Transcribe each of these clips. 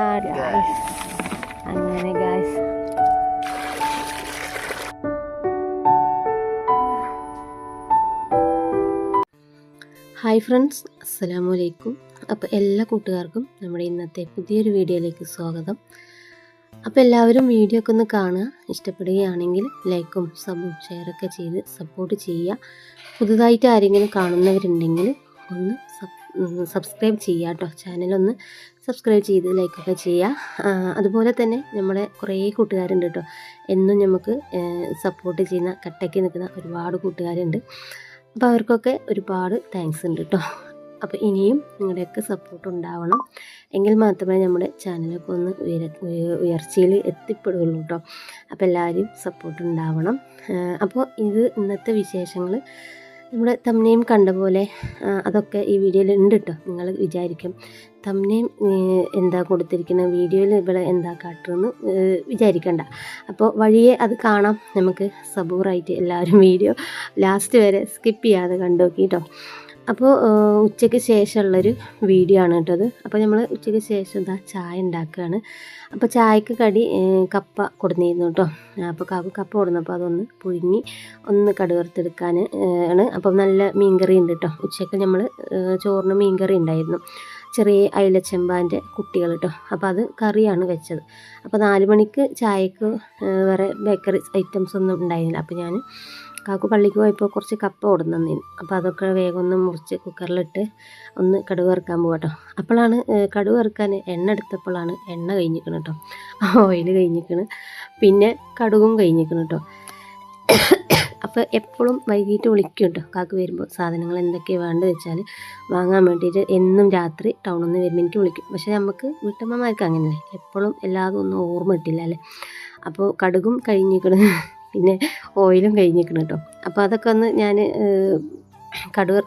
Guys അങ്ങനെ guys hi friends അസ്സലാമു അലൈക്കും അപ്പോൾ എല്ലാ കൂട്ടുകാർക്കും നമ്മുടെ ഇന്നത്തെ പുതിയൊരു വീഡിയോയിലേക്ക് സ്വാഗതം. അപ്പോൾ എല്ലാവരും വീഡിയോ ഒക്കെ ഒന്ന് കാണുക. ഇഷ്ടപ്പെടുകയാണെങ്കിൽ ലൈക്കും സബും ഷെയറൊക്കെ ചെയ്ത് സപ്പോർട്ട് ചെയ്യുക. പുതുതായിട്ട് ആരെങ്കിലും കാണുന്നവരുണ്ടെങ്കിൽ ഒന്ന് സബ്സ്ക്രൈബ് ചെയ്യുക കേട്ടോ ചാനലൊന്ന് സബ്സ്ക്രൈബ് ചെയ്ത് ലൈക്കൊക്കെ ചെയ്യുക അതുപോലെ തന്നെ നമ്മളെ കുറേ കൂട്ടുകാരുണ്ട് കേട്ടോ എന്നും നമുക്ക് സപ്പോർട്ട് ചെയ്യുന്ന കട്ടയ്ക്ക് നിൽക്കുന്ന ഒരുപാട് കൂട്ടുകാരുണ്ട്. അപ്പോൾ അവർക്കൊക്കെ ഒരുപാട് താങ്ക്സ് ഉണ്ട് കേട്ടോ അപ്പോൾ ഇനിയും നിങ്ങളുടെയൊക്കെ സപ്പോർട്ട് ഉണ്ടാവണം. എങ്കിൽ മാത്രമേ നമ്മുടെ ചാനലൊക്കെ ഒന്ന് ഉയര ഉയർച്ചയിൽ എത്തിപ്പെടുകയുള്ളൂ കേട്ടോ അപ്പോൾ എല്ലാവരും സപ്പോർട്ട് ഉണ്ടാവണം. അപ്പോൾ ഇത് ഇന്നത്തെ വിശേഷങ്ങൾ നമ്മുടെ തമ്നെയും കണ്ട പോലെ അതൊക്കെ ഈ വീഡിയോയിൽ ഉണ്ട് കേട്ടോ നിങ്ങൾ വിചാരിക്കും തമ്നെയും എന്താ കൊടുത്തിരിക്കുന്ന വീഡിയോയിൽ ഇവിടെ എന്താ കാട്ടുമെന്ന് വിചാരിക്കണ്ട. അപ്പോൾ വഴിയെ അത് കാണാം. നമുക്ക് സബൂറായിട്ട് എല്ലാവരും വീഡിയോ ലാസ്റ്റ് വരെ സ്കിപ്പ് ചെയ്യാതെ കണ്ടു നോക്കി കേട്ടോ അപ്പോൾ ഉച്ചയ്ക്ക് ശേഷമുള്ളൊരു വീഡിയോ ആണ് കേട്ടത് അപ്പോൾ നമ്മൾ ഉച്ചയ്ക്ക് ശേഷം എന്താ ചായ ഉണ്ടാക്കുകയാണ്. അപ്പോൾ ചായക്ക് കടി കപ്പ കൊടുന്നിരുന്നു കേട്ടോ. അപ്പോൾ കാക്കു കപ്പ കൊടുന്നപ്പോൾ അതൊന്ന് പുഴുങ്ങി ഒന്ന് കടുവർത്തെടുക്കാൻ ആണ്. അപ്പം നല്ല മീൻകറി ഉണ്ട് കേട്ടോ. ഉച്ചയ്ക്ക് നമ്മൾ ചോറിന് മീൻകറി ഉണ്ടായിരുന്നു. ചെറിയ അയിലച്ചെമ്പാന്റെ കുട്ടികൾ കേട്ടോ. അപ്പോൾ അത് കറിയാണ് വെച്ചത്. അപ്പോൾ നാല് മണിക്ക് ചായക്ക് വേറെ ബേക്കറി ഐറ്റംസ് ഒന്നും ഉണ്ടായിരുന്നില്ല. അപ്പോൾ ഞാൻ കാക്കു പള്ളിക്ക് പോയപ്പോൾ കുറച്ച് കപ്പ കൊടുന്നു അപ്പോൾ അതൊക്കെ വേഗം ഒന്ന് മുറിച്ച് കുക്കറിലിട്ട് ഒന്ന് കടുക് വറുക്കാൻ പോകട്ടോ അപ്പോഴാണ് കടുക് വറുക്കാൻ എണ്ണ എടുത്തപ്പോഴാണ് എണ്ണ കഴിഞ്ഞിക്കണം കേട്ടോ. ഓയിൽ കഴിഞ്ഞിക്കണ് പിന്നെ കടുകും കഴിഞ്ഞിക്കണം കേട്ടോ. അപ്പോൾ എപ്പോഴും വൈകിട്ട് വിളിക്കും കേട്ടോ. കാക്ക് വരുമ്പോൾ സാധനങ്ങൾ എന്തൊക്കെയാണ് വേണ്ടത് വെച്ചാൽ വാങ്ങാൻ വേണ്ടിയിട്ട് എന്നും രാത്രി ടൗണിൽ നിന്ന് വരുമ്പോൾ എനിക്ക് വിളിക്കും. പക്ഷേ നമുക്ക് വീട്ടമ്മമാർക്ക് അങ്ങനെയല്ലേ. എപ്പോഴും എല്ലാതും ഒന്നും ഓർമ്മ കിട്ടില്ല അല്ലേ? അപ്പോൾ കടുകും കഴിഞ്ഞിക്കണ് പിന്നെ ഓയിലും കഴിഞ്ഞിരിക്കണം കേട്ടോ അപ്പോൾ അതൊക്കെ ഒന്ന് ഞാൻ കടുവർ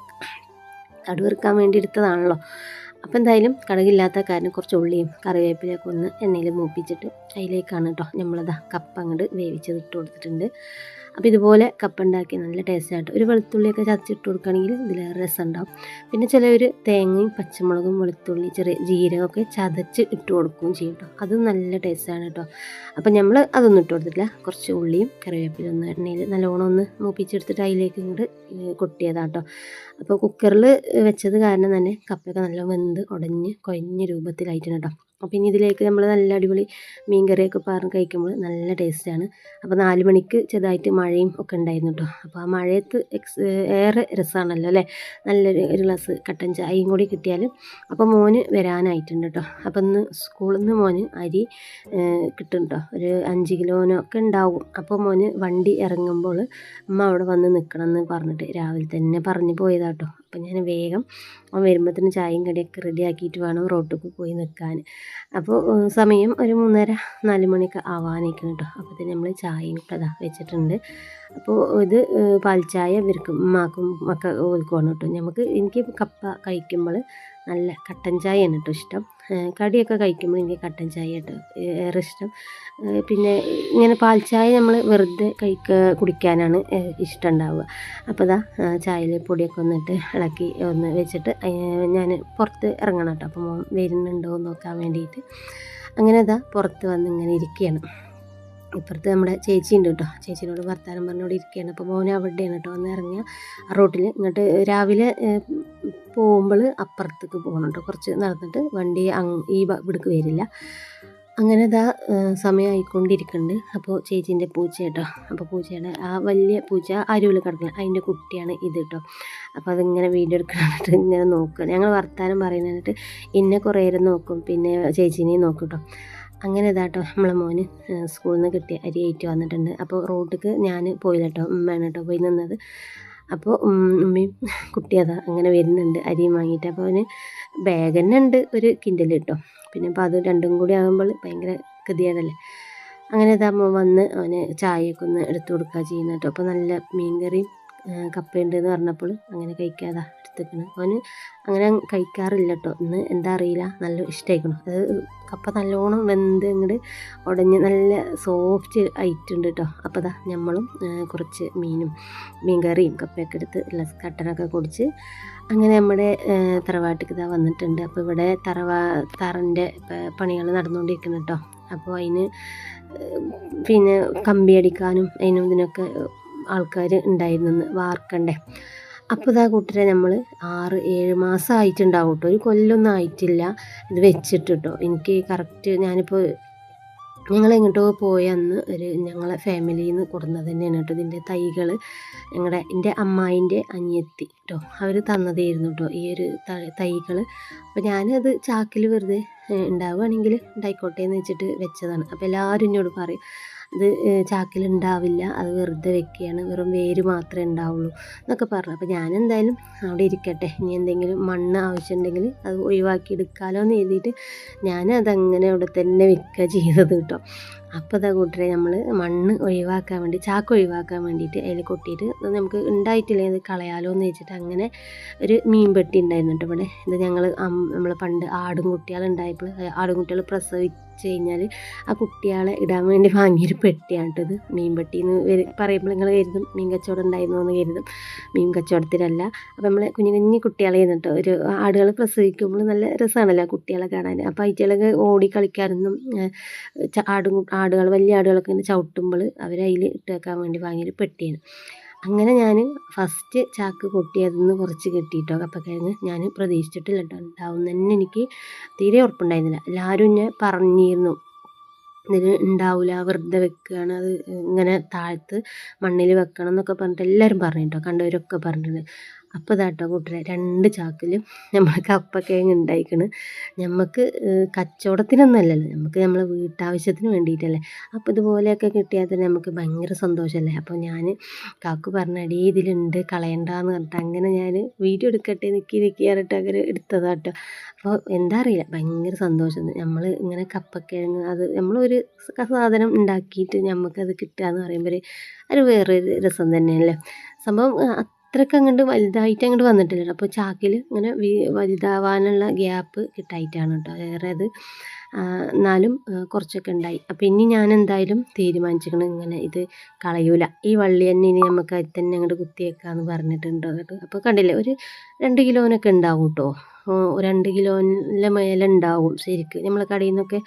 കടുവറുക്കാൻ വേണ്ടി എടുത്തതാണല്ലോ. അപ്പോൾ എന്തായാലും കടുകില്ലാത്ത കാരണം കുറച്ച് ഉള്ളിയും കറിവേപ്പിലൊക്കെ ഒന്ന് എണ്ണയിൽ മൂപ്പിച്ചിട്ട് അതിലേക്കാണ് കേട്ടോ നമ്മളത് കപ്പ അങ്ങോട്ട് വേവിച്ചത് ഇട്ട് കൊടുത്തിട്ടുണ്ട്. അപ്പോൾ ഇതുപോലെ കപ്പ ഉണ്ടാക്കി നല്ല ടേസ്റ്റായിട്ട് ഒരു വെളുത്തുള്ളിയൊക്കെ ചതച്ചിട്ട് കൊടുക്കുകയാണെങ്കിൽ ഇതിലേറെ രസം ഉണ്ടാവും പിന്നെ ചിലവർ തേങ്ങയും പച്ചമുളകും വെളുത്തുള്ളി ചെറിയ ജീരകമൊക്കെ ചതച്ച് ഇട്ട് കൊടുക്കുകയും ചെയ്യും കേട്ടോ അത് നല്ല ടേസ്റ്റാണ് കേട്ടോ അപ്പോൾ നമ്മൾ അതൊന്നും ഇട്ട് കൊടുത്തിട്ടില്ല. കുറച്ച് ഉള്ളിയും കറിവേപ്പിലും ഒന്ന് എണ്ണയിൽ നല്ലോണം ഒന്ന് മൂപ്പിച്ചെടുത്തിട്ട് അതിലേക്ക് ഇങ്ങോട്ട് കൊട്ടിയതാണ് കേട്ടോ അപ്പോൾ കുക്കറിൽ വെച്ചത് കാരണം തന്നെ കപ്പയൊക്കെ നല്ല വെന്ത് ഉടഞ്ഞ് കുഴഞ്ഞ രൂപത്തിലായിട്ടുണ്ട് കേട്ടോ അപ്പോൾ ഇനി ഇതിലേക്ക് നമ്മൾ നല്ല അടിപൊളി മീൻ കറിയൊക്കെ പാർന്ന് കഴിക്കുമ്പോൾ നല്ല ടേസ്റ്റാണ് അപ്പോൾ നാല് മണിക്ക് ചെറുതായിട്ട് മഴയും ഒക്കെ ഉണ്ടായിരുന്നു കേട്ടോ. അപ്പോൾ ആ മഴയത്ത് എക്സ് ഏറെ രസമാണല്ലോ അല്ലേ? നല്ലൊരു ഒരു ഗ്ലാസ് കട്ടൻ ചായയും കൂടി കിട്ടിയാൽ അപ്പോൾ മോന് വരാനായിട്ടുണ്ട് കേട്ടോ. അപ്പോൾ ഇന്ന് സ്കൂളിൽ നിന്ന് മോന് അരി കിട്ടും കേട്ടോ. ഒരു അഞ്ച് കിലോനൊക്കെ ഉണ്ടാവും. അപ്പോൾ മോന് വണ്ടി ഇറങ്ങുമ്പോൾ അമ്മ അവിടെ വന്ന് നിൽക്കണം എന്ന് പറഞ്ഞിട്ട് രാവിലെ തന്നെ പറഞ്ഞു പോയതാട്ടോ അപ്പം ഞാൻ വേഗം അവൻ വരുമ്പോഴത്തേന് ചായയും കടിയൊക്കെ റെഡി ആക്കിയിട്ട് വേണം റോട്ടിൽ പോയി നിൽക്കാൻ. അപ്പോൾ സമയം ഒരു മൂന്നര നാല് മണിയൊക്കെ ആവാനിരിക്കണം കേട്ടോ. അപ്പോഴത്തേന് നമ്മൾ ചായയും കഥ വെച്ചിട്ടുണ്ട്. അപ്പോൾ ഇത് പാൽച്ചായ ഇവർക്കും മാക്കും ഒക്കെ ഓൽക്കുവാണ് കേട്ടോ. നമുക്ക് എനിക്ക് കപ്പ കഴിക്കുമ്പോൾ നല്ല കട്ടൻ ചായയാണ് കേട്ടോ ഇഷ്ടം. കടിയൊക്കെ കഴിക്കുമ്പോൾ എനിക്ക് കട്ടൻ ചായ കേട്ടോ ഏറെ ഇഷ്ടം. പിന്നെ ഇങ്ങനെ പാൽ ചായ നമ്മൾ വെറുതെ കഴിക്ക കുടിക്കാനാണ് ഇഷ്ടം ഉണ്ടാവുക അപ്പോൾ ഇതാ ചായയിൽ പൊടിയൊക്കെ ഒന്നിട്ട് ഇളക്കി ഒന്ന് വെച്ചിട്ട് ഞാൻ പുറത്ത് ഇറങ്ങണം കേട്ടോ അപ്പോൾ മോൻ വരുന്നുണ്ടോ എന്ന് നോക്കാൻ വേണ്ടിയിട്ട് അങ്ങനെ ഇതാ പുറത്ത് വന്ന് ഇങ്ങനെ ഇരിക്കുകയാണ് ഇപ്പുറത്ത് നമ്മുടെ ചേച്ചി ഉണ്ട് കേട്ടോ ചേച്ചീനോട് വർത്താനം പറഞ്ഞോട് ഇരിക്കുകയാണ് അപ്പോൾ മോനെ അവിടെയാണ് കേട്ടോ ഒന്ന് ഇറങ്ങിയ റോട്ടിൽ ഇങ്ങോട്ട് രാവിലെ പോകുമ്പോൾ അപ്പുറത്തേക്ക് പോകണം കുറച്ച് നടന്നിട്ട് വണ്ടി ഈ ഇവിടേക്ക് വരില്ല. അങ്ങനെ ഇതാ സമയമായിക്കൊണ്ടിരിക്കുന്നുണ്ട് അപ്പോൾ ചേച്ചീന്റെ പൂച്ച കേട്ടോ. അപ്പോൾ പൂച്ചയുടെ ആ വലിയ പൂച്ച അരുവിൽ കിടക്കുക അതിന്റെ കുട്ടിയാണ് ഇത് കേട്ടോ. അപ്പോൾ അതിങ്ങനെ വീഡിയോ എടുക്കാനായിട്ട് ഇങ്ങനെ നോക്കുക ഞങ്ങൾ വർത്താനം പറയുന്നതിനായിട്ട് എന്നെ കുറേ നേരം നോക്കും. പിന്നെ ചേച്ചീനെയും നോക്കും കേട്ടോ. അങ്ങനെ ഇതാട്ടോ നമ്മളെ മോന് സ്കൂളിൽ നിന്ന് കിട്ടിയ അരി ഏറ്റ് വന്നിട്ടുണ്ട്. അപ്പോൾ റോട്ടിക്ക് ഞാൻ പോയില്ല കേട്ടോ. ഉമ്മയാണ് കേട്ടോ പോയി നിന്നത്. അപ്പോൾ ഉമ്മയും കുട്ടി അതാ അങ്ങനെ വരുന്നുണ്ട് അരിയും വാങ്ങിയിട്ട്. അപ്പോൾ അവന് ബാഗ് തന്നെ ഉണ്ട് ഒരു കിൻഡൽ കിട്ടും പിന്നെ അപ്പോൾ അത് രണ്ടും കൂടി ആകുമ്പോൾ ഭയങ്കര ഗതിയാണല്ലേ അങ്ങനെ ഇതാകുമ്പോൾ വന്ന് അവന് ചായയൊക്കെ ഒന്ന് എടുത്തു കൊടുക്കുക ചെയ്യുന്ന കേട്ടോ അപ്പോൾ നല്ല മീൻ മീൻകറിയും കപ്പയുണ്ട് എന്ന് പറഞ്ഞപ്പോൾ അങ്ങനെ കഴിക്കാതാ എടുത്ത് എടുത്തേക്കണ്. അവന് അങ്ങനെ കഴിക്കാറില്ല കേട്ടോ ഇന്ന് എന്താ അറിയില്ല നല്ല ഇഷ്ടമായിക്കണം അത് കപ്പ നല്ലോണം വെന്ത് ഇങ്ങോട്ട് ഉടഞ്ഞ് നല്ല സോഫ്റ്റ് ആയിട്ടുണ്ട് കേട്ടോ അപ്പോൾ അതാ നമ്മളും കുറച്ച് മീനും മീൻ കറിയും കപ്പയൊക്കെ എടുത്ത് കട്ടനൊക്കെ കുടിച്ച് അങ്ങനെ നമ്മുടെ തറവാട്ടിക്ക് ഇതാ വന്നിട്ടുണ്ട്. അപ്പോൾ ഇവിടെ തറവാ തറന്റെ പണികൾ നടന്നുകൊണ്ടിരിക്കുന്നു കേട്ടോ അപ്പോൾ അതിന് പിന്നെ കമ്പി അടിക്കാനും അതിനും ഇതിനൊക്കെ ആൾക്കാർ ഉണ്ടായിരുന്നു വാർക്കണ്ടേ. അപ്പോൾ ഇതാ കൂട്ടരെ നമ്മൾ ആറ് ഏഴ് മാസം ആയിട്ടുണ്ടാവും കേട്ടോ. ഒരു കൊല്ലമൊന്നും ആയിട്ടില്ല. ഇത് വെച്ചിട്ട് കേട്ടോ. എനിക്ക് കറക്റ്റ് ഞാനിപ്പോൾ ഞങ്ങൾ എങ്ങോട്ടോ പോയ അന്ന് ഒരു ഞങ്ങളെ ഫാമിലിയിൽ നിന്ന് കൊടുന്നത് തന്നെയാണ് കേട്ടോ. ഇതിന്റെ തൈകൾ ഞങ്ങളുടെ എന്റെ അമ്മായിന്റെ അനിയത്തി കേട്ടോ. അവർ തന്നതായിരുന്നു കേട്ടോ ഈ ഒരു തൈകൾ അപ്പോൾ ഞാനത് ചാക്കിൽ വെറുതെ ഉണ്ടാവുകയാണെങ്കിൽ ഉണ്ടായിക്കോട്ടെ എന്ന് വെച്ചിട്ട് വെച്ചതാണ്. അപ്പോൾ എല്ലാവരും എന്നോട് പറയും ഇത് ചാക്കിലുണ്ടാവില്ല. അത് വെറുതെ വെക്കുകയാണ്. വെറും വേര് മാത്രമേ ഉണ്ടാവുള്ളൂ എന്നൊക്കെ പറഞ്ഞു. അപ്പോൾ ഞാൻ എന്തായാലും അവിടെ ഇരിക്കട്ടെ. ഇനി എന്തെങ്കിലും മണ്ണ് ആവശ്യമുണ്ടെങ്കിൽ അത് ഒഴിവാക്കി എടുക്കാമല്ലോ എന്ന് എഴുതിയിട്ട് ഞാനതങ്ങനെ അവിടെ തന്നെ വെക്കുക ചെയ്തത് കേട്ടോ. അപ്പോൾ അതാ കൂട്ടരെ നമ്മൾ മണ്ണ് ഒഴിവാക്കാൻ വേണ്ടി ചാക്ക് ഒഴിവാക്കാൻ വേണ്ടിയിട്ട് അതിൽ കൊട്ടിയിട്ട് നമുക്ക് ഉണ്ടായിട്ടില്ലേ ഇത് കളയാലോ എന്ന് വെച്ചിട്ട് അങ്ങനെ ഒരു മീൻ പെട്ടി ഉണ്ടായിരുന്നു കേട്ടോ ഇവിടെ. ഇത് ഞങ്ങൾ നമ്മൾ പണ്ട് ആടും കുട്ടികളുണ്ടായപ്പോൾ ആടും കുട്ടികൾ പ്രസവിച്ച് കഴിഞ്ഞാൽ ആ കുട്ടികളെ ഇടാൻ വേണ്ടി വാങ്ങിയൊരു പെട്ടിയാണ് കേട്ടത് മീൻ പെട്ടി എന്ന് പറയുമ്പോൾ നിങ്ങൾ കരുതും മീൻ കച്ചവടം ഉണ്ടായിരുന്നു എന്ന് കരുതും. മീൻ കച്ചവടത്തിലല്ല. അപ്പോൾ നമ്മൾ കുഞ്ഞു കുഞ്ഞു കുട്ടികളെ കേട്ടോ ഒരു ആടുകൾ പ്രസവിക്കുമ്പോൾ നല്ല രസമാണല്ലോ കുട്ടികളെ കാണാൻ അപ്പോൾ അയറ്റുകളൊക്കെ ഓടി കളിക്കാനൊന്നും ആടും ആടുകൾ വലിയ ആടുകളൊക്കെ ഇങ്ങനെ ചവിട്ടുമ്പോൾ അവർ ഇട്ടേക്കാൻ ഇട്ട് വേണ്ടി വാങ്ങിയൊരു പെട്ടിയാണ്. അങ്ങനെ ഞാൻ ഫസ്റ്റ് ചാക്ക് പൊട്ടി അതിൽ നിന്ന് കുറച്ച് കിട്ടിയിട്ടോ കപ്പക്കിഴങ്ങ് ഞാൻ പ്രതീക്ഷിച്ചിട്ടില്ല കേട്ടോ. ഉണ്ടാവും തന്നെ എനിക്ക് തീരെ ഉറപ്പുണ്ടായിരുന്നില്ല. എല്ലാവരും എന്നെ പറഞ്ഞിരുന്നു. ഇതിന് ഉണ്ടാവില്ല വെറുതെ വെക്കുകയാണ് അത് ഇങ്ങനെ താഴ്ത്ത് മണ്ണിൽ വെക്കണം എന്നൊക്കെ പറഞ്ഞിട്ട് എല്ലാവരും പറഞ്ഞു കേട്ടോ കണ്ടവരൊക്കെ പറഞ്ഞിട്ടുണ്ട് അപ്പോൾ ഇതാട്ടോ കൂട്ടരെ രണ്ട് ചാക്കിൽ നമ്മൾ കപ്പക്കിഴങ്ങ് ഉണ്ടായിക്കണ് നമുക്ക് കച്ചവടത്തിനൊന്നല്ലല്ലോ നമുക്ക് നമ്മളെ വീട്ടാവശ്യത്തിന് വേണ്ടിയിട്ടല്ലേ അപ്പോൾ ഇതുപോലെയൊക്കെ കിട്ടിയാൽ തന്നെ നമുക്ക് ഭയങ്കര സന്തോഷമല്ലേ അപ്പോൾ ഞാൻ കാക്കു പറഞ്ഞടി ഇതിലുണ്ട് കളയണ്ടെന്ന് പറഞ്ഞിട്ട് അങ്ങനെ ഞാൻ വീഡിയോ എടുക്കട്ടെ നിൽക്കി നിൽക്കി പറഞ്ഞിട്ട് അങ്ങനെ എടുത്തതാട്ടോ. അപ്പോൾ എന്താ അറിയില്ല ഭയങ്കര സന്തോഷം. നമ്മൾ ഇങ്ങനെ കപ്പക്കിഴങ്ങ് അത് നമ്മളൊരു സാധനം ഉണ്ടാക്കിയിട്ട് നമുക്കത് കിട്ടുക എന്ന് പറയുമ്പോൾ ഒരു വേറൊരു രസം തന്നെയല്ലേ. സംഭവം അത്രയ്ക്ക് അങ്ങോട്ട് വലുതായിട്ട് അങ്ങോട്ട് വന്നിട്ടില്ല അപ്പോൾ ചാക്കിൽ ഇങ്ങനെ വലുതാവാനുള്ള ഗ്യാപ്പ് കിട്ടായിട്ടാണ് കേട്ടോ വേറെ അത് എന്നാലും കുറച്ചൊക്കെ ഉണ്ടായി അപ്പോൾ ഇനി ഞാൻ എന്തായാലും തീരുമാനിച്ചിരിക്കണം ഇങ്ങനെ ഇത് കളയൂല. ഈ വള്ളി തന്നെ ഇനി നമുക്ക് അതിൽ തന്നെ അങ്ങോട്ട് കുത്തിയേക്കാന്ന് പറഞ്ഞിട്ടുണ്ട് കേട്ടോ അപ്പോൾ കണ്ടില്ലേ ഒരു രണ്ട് കിലോനൊക്കെ ഉണ്ടാവും കേട്ടോ രണ്ട് കിലോന്റെ മേലെ ഉണ്ടാവും ശരിക്ക്. നമ്മൾ കടയിൽ നിന്നൊക്കെ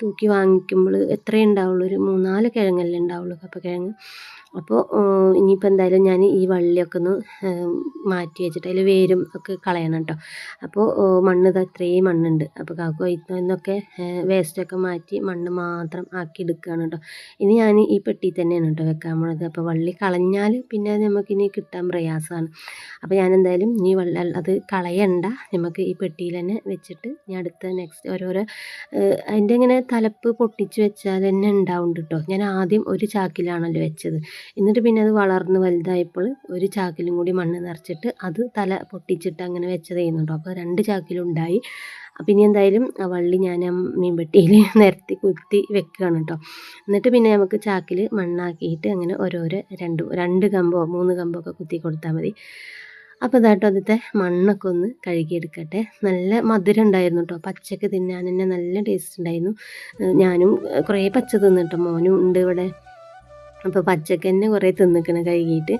തൂക്കി വാങ്ങിക്കുമ്പോൾ എത്രയേ ഉണ്ടാവുള്ളൂ ഒരു മൂന്നാൽ കിഴങ്ങല്ലേ ഉണ്ടാവുള്ളൂ കപ്പക്കിഴങ്ങ് അപ്പോൾ ഇനിയിപ്പോൾ എന്തായാലും ഞാൻ ഈ വള്ളിയൊക്കെ ഒന്ന് മാറ്റി വെച്ചിട്ട് അതിൽ വേരും ഒക്കെ കളയണം കേട്ടോ അപ്പോൾ മണ്ണ് അത്രയും മണ്ണുണ്ട്. അപ്പോൾ കാക്കു ഇന്നൊക്കെ വേസ്റ്റൊക്കെ മാറ്റി മണ്ണ് മാത്രം ആക്കി എടുക്കുകയാണ് കേട്ടോ ഇനി ഞാൻ ഈ പെട്ടി തന്നെയാണ് കേട്ടോ വെക്കാൻ പോണത്. അപ്പോൾ വള്ളി കളഞ്ഞാൽ പിന്നെ അത് നമുക്കിനി കിട്ടാൻ പ്രയാസമാണ് അപ്പോൾ ഞാൻ എന്തായാലും ഈ വള്ള അത് കളയണ്ട. നമുക്ക് ഈ പെട്ടിയിൽ തന്നെ വെച്ചിട്ട് ഞാൻ അടുത്ത നെക്സ്റ്റ് ഓരോരോ അതിന്റെ ഇങ്ങനെ തലപ്പ് പൊട്ടിച്ച് വെച്ചാൽ തന്നെ ഉണ്ടാവും കേട്ടോ ഞാൻ ആദ്യം ഒരു ചാക്കിലാണല്ലോ വെച്ചത്. എന്നിട്ട് പിന്നെ അത് വളർന്ന് വലുതായപ്പോൾ ഒരു ചാക്കിലും കൂടി മണ്ണ് നിറച്ചിട്ട് അത് തല പൊട്ടിച്ചിട്ട് അങ്ങനെ വെച്ചതായിരുന്നു കേട്ടോ അപ്പോൾ രണ്ട് ചാക്കിലുണ്ടായി ഇനി എന്തായാലും ആ വള്ളി ഞാൻ മീൻപെട്ടിയിൽ നിരത്തി കുത്തി വെക്കുകയാണ് കേട്ടോ. എന്നിട്ട് പിന്നെ നമുക്ക് ചാക്കിൽ മണ്ണാക്കിയിട്ട് അങ്ങനെ ഓരോരോ രണ്ട് രണ്ട് കമ്പോ മൂന്ന് കമ്പോ ഒക്കെ കുത്തി കൊടുത്താൽ മതി. അപ്പോൾ ഇതാട്ടോ അതിന്റെ മണ്ണൊക്കെ ഒന്ന് കഴുകിയെടുക്കട്ടെ. നല്ല മധുരം ഉണ്ടായിരുന്നു കേട്ടോ. പച്ചക്ക് തിന്നാൻ തന്നെ നല്ല ടേസ്റ്റ് ഉണ്ടായിരുന്നു. ഞാനും കുറേ പച്ച തിന്നിട്ടോ. മോനും ഉണ്ട് ഇവിടെ. അപ്പോൾ പച്ചക്ക തന്നെ കുറേ തിന്നിക്കണം കഴുകിയിട്ട്.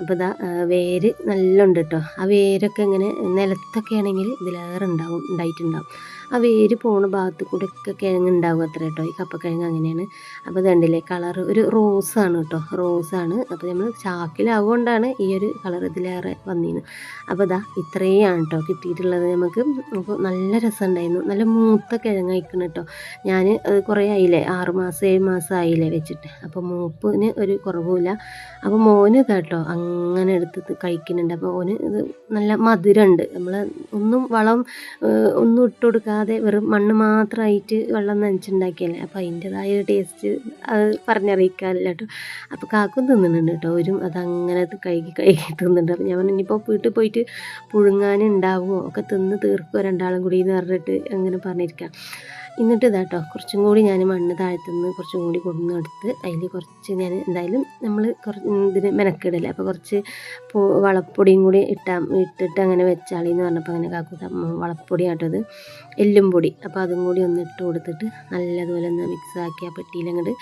അപ്പോൾ ഇതാ വേര് നല്ല ഉണ്ട് കേട്ടോ ആ വേരൊക്കെ ഇങ്ങനെ നിലത്തൊക്കെ ആണെങ്കിൽ ഇതിലേറെ ഉണ്ടാവും ഉണ്ടായിട്ടുണ്ടാവും ആ വേര് പോണ ഭാഗത്ത് കൂടെ ഒക്കെ കിഴങ്ങ് ഉണ്ടാവും അത്ര കേട്ടോ ഈ കപ്പക്കിഴങ്ങ് അങ്ങനെയാണ്. അപ്പോൾ ഇതുണ്ടല്ലേ കളർ ഒരു റോസാണ് കേട്ടോ റോസാണ് അപ്പോൾ നമ്മൾ ചാക്കിലാവുകൊണ്ടാണ് ഈ ഒരു കളർ ഇതിലേറെ വന്നിരുന്നു അപ്പോൾ ഇതാ ഇത്രയാണ് കേട്ടോ കിട്ടിയിട്ടുള്ളത് നമുക്ക്. അപ്പോൾ നല്ല രസം ഉണ്ടായിരുന്നു നല്ല മൂത്ത കിഴങ്ങ് അയക്കണം കേട്ടോ ഞാൻ കുറേ ആയില്ലേ ആറ് മാസം ഏഴ് മാസം ആയില്ലേ വെച്ചിട്ട്. അപ്പോൾ മൂപ്പിന് ഒരു കുറവുമില്ല. അപ്പോൾ മോന് കേട്ടോ അങ്ങനെ എടുത്ത് കഴിക്കുന്നുണ്ട്. അപ്പോൾ ഓന് ഇത് നല്ല മധുരമുണ്ട്. നമ്മൾ ഒന്നും വളം ഒന്നും ഇട്ട് കൊടുക്കാതെ വെറും മണ്ണ് മാത്രമായിട്ട് വെള്ളം നനച്ചുണ്ടാക്കിയല്ലേ? അപ്പോൾ അതിന്റെതായ ടേസ്റ്റ് അത് പറഞ്ഞറിയിക്കാനില്ല കേട്ടോ അപ്പോൾ കാക്കും തിന്നുന്നുണ്ട് കേട്ടോ ഒരു അതങ്ങനെ കഴുകി കഴുകി തിന്നുന്നുണ്ട്. അപ്പോൾ ഞാൻ ഇനിയിപ്പോൾ വീട്ടിൽ പോയിട്ട് പുഴുങ്ങാനുണ്ടാവുമോ? ഒക്കെ തിന്ന് തീർക്കുമോ രണ്ടാളും കൂടി? എന്ന് പറഞ്ഞിട്ട് അങ്ങനെ പറഞ്ഞിരിക്കാം. എന്നിട്ട് ഇതാട്ടോ കുറച്ചും കൂടി ഞാൻ മണ്ണ് താഴ്ത്തുനിന്ന് കുറച്ചും കൂടി കൊടുന്നെടുത്ത് അതിൽ കുറച്ച് ഞാൻ എന്തായാലും നമ്മൾ കുറച്ച് ഇതിന് മെനക്കിടല്ലേ? അപ്പോൾ കുറച്ച് വളപ്പൊടിയും കൂടി ഇട്ടാ ഇട്ടിട്ട് അങ്ങനെ വെച്ചാളി എന്ന് പറഞ്ഞപ്പോൾ അങ്ങനെ കാക്കൂട്ട വളപ്പൊടി ആട്ടത് എല്ലും പൊടി. അപ്പോൾ അതും കൂടി ഒന്ന് ഇട്ട് കൊടുത്തിട്ട് നല്ലതുപോലെ ഒന്ന് മിക്സ് ആക്കി ആ പെട്ടിയിൽ അങ്ങോട്ട്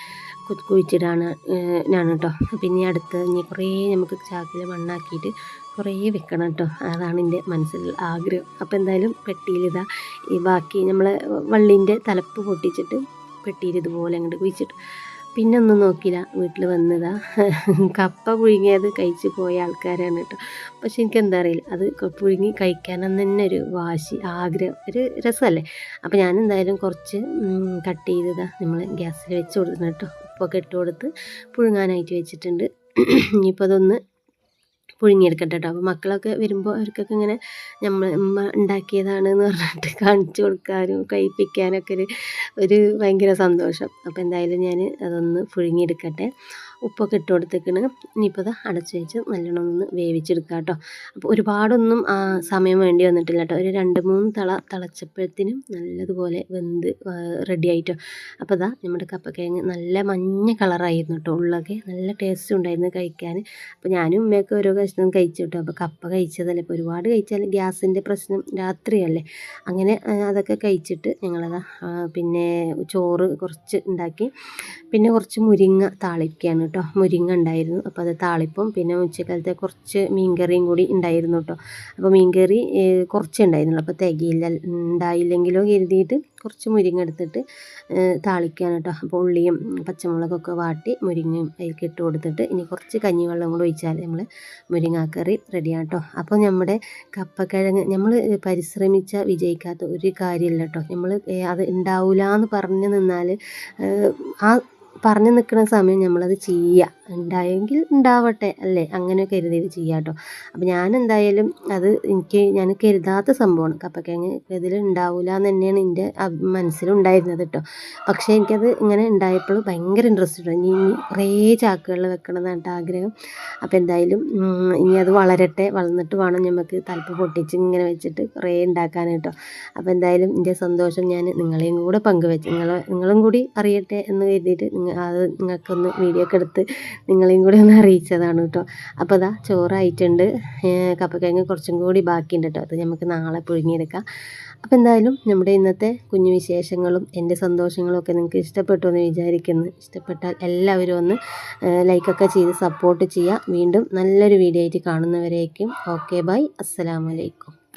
കുഴിച്ചിടാണ് ഞാൻ കേട്ടോ പിന്നെ അടുത്ത് ഇനി കുറേ നമുക്ക് ചാക്കിൽ മണ്ണാക്കിയിട്ട് കുറേ വെക്കണം കേട്ടോ അതാണ് എന്റെ മനസ്സിൽ ആഗ്രഹം. അപ്പോൾ എന്തായാലും പെട്ടിയിലിതാ ഈ ബാക്കി നമ്മൾ വള്ളീന്റെ തലപ്പ് പൊട്ടിച്ചിട്ട് പെട്ടിയിൽ ഇതുപോലെ അങ്ങോട്ട് കുഴിച്ചിട്ടു. പിന്നെ ഒന്നും നോക്കിയില്ല. വീട്ടിൽ വന്നതാ. കപ്പ പുഴുങ്ങിയത് കഴിച്ച് പോയ ആൾക്കാരാണ് കേട്ടോ പക്ഷെ എനിക്ക് എന്താ അറിയില്ല. അത് പുഴുങ്ങി കഴിക്കാനെന്ന് തന്നെ ഒരു വാശി ആഗ്രഹം ഒരു രസമല്ലേ? അപ്പോൾ ഞാൻ എന്തായാലും കുറച്ച് കട്ട് ചെയ്തതാ നമ്മൾ ഗ്യാസിൽ വെച്ച് കൊടുക്കണം കേട്ടോ ഉപ്പൊക്കെ ഇട്ട് കൊടുത്ത് പുഴുങ്ങാനായിട്ട് വെച്ചിട്ടുണ്ട്. ഇനിയിപ്പോൾ അതൊന്ന് പുഴുങ്ങിയെടുക്കട്ടെ കേട്ടോ അപ്പോൾ മക്കളൊക്കെ വരുമ്പോൾ അവർക്കൊക്കെ ഇങ്ങനെ നമ്മൾ ഉമ്മ ഉണ്ടാക്കിയതാണ് എന്ന് പറഞ്ഞിട്ട് കാണിച്ചു കൊടുക്കാനും കഴിപ്പിക്കാനൊക്കെ ഒരു ഒരു ഭയങ്കര സന്തോഷം. അപ്പോൾ എന്തായാലും ഞാൻ അതൊന്ന് പുഴുങ്ങിയെടുക്കട്ടെ. ഉപ്പൊക്കെ ഇട്ട് കൊടുത്തേക്കണ്. ഇനിയിപ്പോൾ അത് അടച്ച് വെച്ച് നല്ലോണം ഒന്ന് വേവിച്ചെടുക്കുക കേട്ടോ അപ്പോൾ ഒരുപാടൊന്നും സമയം വേണ്ടി വന്നിട്ടില്ല കേട്ടോ ഒരു രണ്ട് മൂന്ന് തള തിളച്ചപ്പോഴത്തേനും നല്ലതുപോലെ വെന്ത് റെഡി ആയിട്ടോ. അപ്പോൾ അതാ നമ്മുടെ കപ്പക്കിഴങ്ങ് നല്ല മഞ്ഞ കളറായിരുന്നു കേട്ടോ ഉള്ളൊക്കെ നല്ല ടേസ്റ്റ് ഉണ്ടായിരുന്നു കഴിക്കാൻ. അപ്പോൾ ഞാനും ഉമ്മയൊക്കെ ഓരോ കഷ്ണം കഴിച്ചു കേട്ടോ അപ്പോൾ കപ്പ കഴിച്ചതല്ലേ? ഇപ്പോൾ ഒരുപാട് കഴിച്ചാൽ ഗ്യാസിന്റെ പ്രശ്നം രാത്രിയല്ലേ? അങ്ങനെ അതൊക്കെ കഴിച്ചിട്ട് ഞങ്ങളതാ പിന്നെ ചോറ് കുറച്ച് ഉണ്ടാക്കി. പിന്നെ കുറച്ച് മുരിങ്ങ താളിക്കുകയാണ് കേട്ടോ മുരിങ്ങ ഉണ്ടായിരുന്നു. അപ്പോൾ അത് താളിപ്പും പിന്നെ ഉച്ചക്കാലത്തെ കുറച്ച് മീൻകറിയും കൂടി ഉണ്ടായിരുന്നു കേട്ടോ. അപ്പോൾ മീൻകറി കുറച്ച് ഉണ്ടായിരുന്നുള്ളൂ അപ്പോൾ തികയില്ല ഉണ്ടായില്ലെങ്കിലോ കരുതിയിട്ട് കുറച്ച് മുരിങ്ങ എടുത്തിട്ട് താളിക്കാൻ കേട്ടോ. അപ്പോൾ ഉള്ളിയും പച്ചമുളകൊക്കെ വാട്ടി മുരിങ്ങയും അതിലേക്ക് ഇട്ട് കൊടുത്തിട്ട് ഇനി കുറച്ച് കഞ്ഞിവെള്ളം കൂടെ ഒഴിച്ചാൽ നമ്മൾ മുരിങ്ങാക്കറി റെഡിയാണ് കേട്ടോ. അപ്പോൾ നമ്മുടെ കപ്പക്കിഴങ്ങ് നമ്മൾ പരിശ്രമിച്ച വിജയിക്കാത്ത ഒരു കാര്യമില്ല കേട്ടോ. നമ്മൾ അത് ഉണ്ടാവില്ല എന്ന് പറഞ്ഞു നിന്നാൽ ആ പറഞ്ഞു നിൽക്കുന്ന സമയം നമ്മളത് ചെയ്യുക. ഉണ്ടായെങ്കിൽ ഉണ്ടാവട്ടെ അല്ലേ? അങ്ങനെ കരുതിയത് ചെയ്യാം കേട്ടോ. അപ്പോൾ ഞാൻ എന്തായാലും അത് എനിക്ക് ഞാൻ കരുതാത്ത സംഭവമാണ്. കപ്പക്കിഴങ്ങ് ഇതിൽ ഉണ്ടാവില്ല എന്ന് തന്നെയാണ് എന്റെ മനസ്സിലുണ്ടായിരുന്നത് കേട്ടോ. പക്ഷേ എനിക്കത് ഇങ്ങനെ ഉണ്ടായപ്പോൾ ഭയങ്കര ഇൻട്രസ്റ്റ് ഇനി ഇനി കുറേ ചാക്കുകളിൽ വെക്കണമെന്നാണ് എന്നാണ് ആഗ്രഹം. അപ്പോൾ എന്തായാലും ഇനി അത് വളരട്ടെ വളർന്നിട്ട് വേണം നമുക്ക് തലപ്പ് പൊട്ടിച്ച് ഇങ്ങനെ വെച്ചിട്ട് കുറേ ഉണ്ടാക്കാൻ കേട്ടോ. അപ്പോൾ എന്തായാലും എന്റെ സന്തോഷം ഞാൻ നിങ്ങളെയും കൂടെ പങ്കുവെച്ച് നിങ്ങളെ നിങ്ങളും കൂടി അറിയട്ടെ എന്ന് കരുതിയിട്ട് അത് നിങ്ങൾക്കൊന്ന് വീഡിയോ ഒക്കെ എടുത്ത് നിങ്ങളെയും കൂടി ഒന്ന് അറിയിച്ചതാണ് കേട്ടോ. അപ്പോൾ അതാ ചോറായിട്ടുണ്ട്. കപ്പക്കിഴങ്ങ് കുറച്ചും കൂടി ബാക്കിയുണ്ട് കേട്ടോ. അത് നമുക്ക് നാളെ പുഴുങ്ങിയെടുക്കാം. അപ്പോൾ എന്തായാലും നമ്മുടെ ഇന്നത്തെ കുഞ്ഞു വിശേഷങ്ങളും എന്റെ സന്തോഷങ്ങളും ഒക്കെ നിങ്ങൾക്ക് ഇഷ്ടപ്പെട്ടു എന്ന് വിചാരിക്കുന്നു. ഇഷ്ടപ്പെട്ടാൽ എല്ലാവരും ഒന്ന് ലൈക്കൊക്കെ ചെയ്ത് സപ്പോർട്ട് ചെയ്യുക. വീണ്ടും നല്ലൊരു വീഡിയോ ആയിട്ട് കാണുന്നവരേക്കും. ഓക്കെ ബൈ അസ്സലാമലൈക്കും